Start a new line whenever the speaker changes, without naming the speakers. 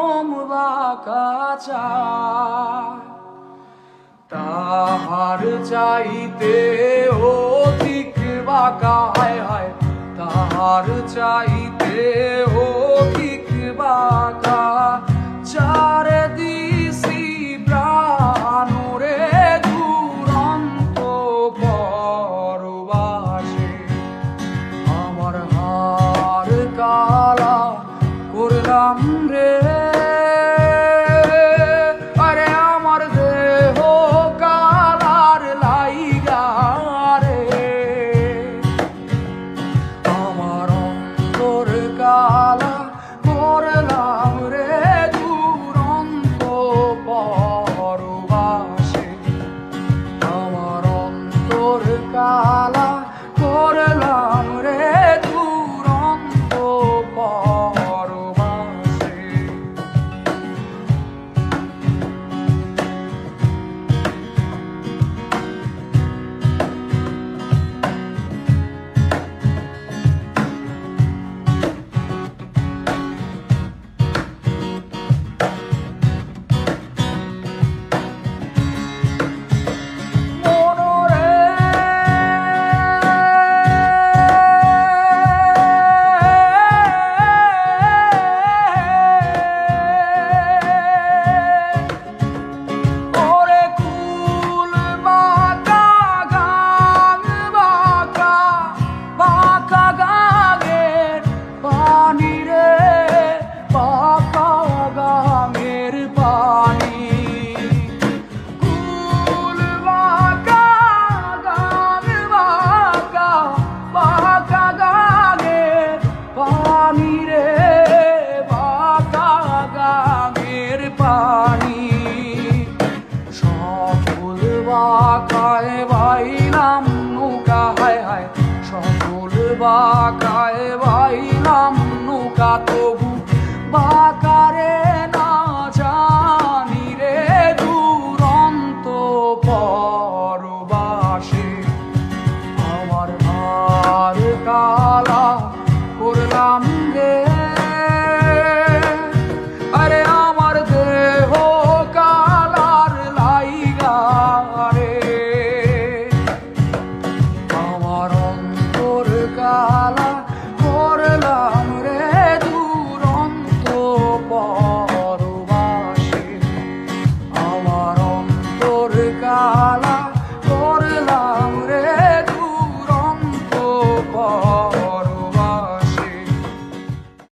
তোমরা কাঁচা তাহার চাইতে অধিক বাঁকা হায় হায়। তাহার চাইতে অধিক বাঁকা Gala. বাকায় বাইলাম নৌকা, হায় হায়। সকল বাকায় বাইলাম নৌকা, তবু বাকারে না জানি রে দুরন্ত পরবাসে। আমার আর কাল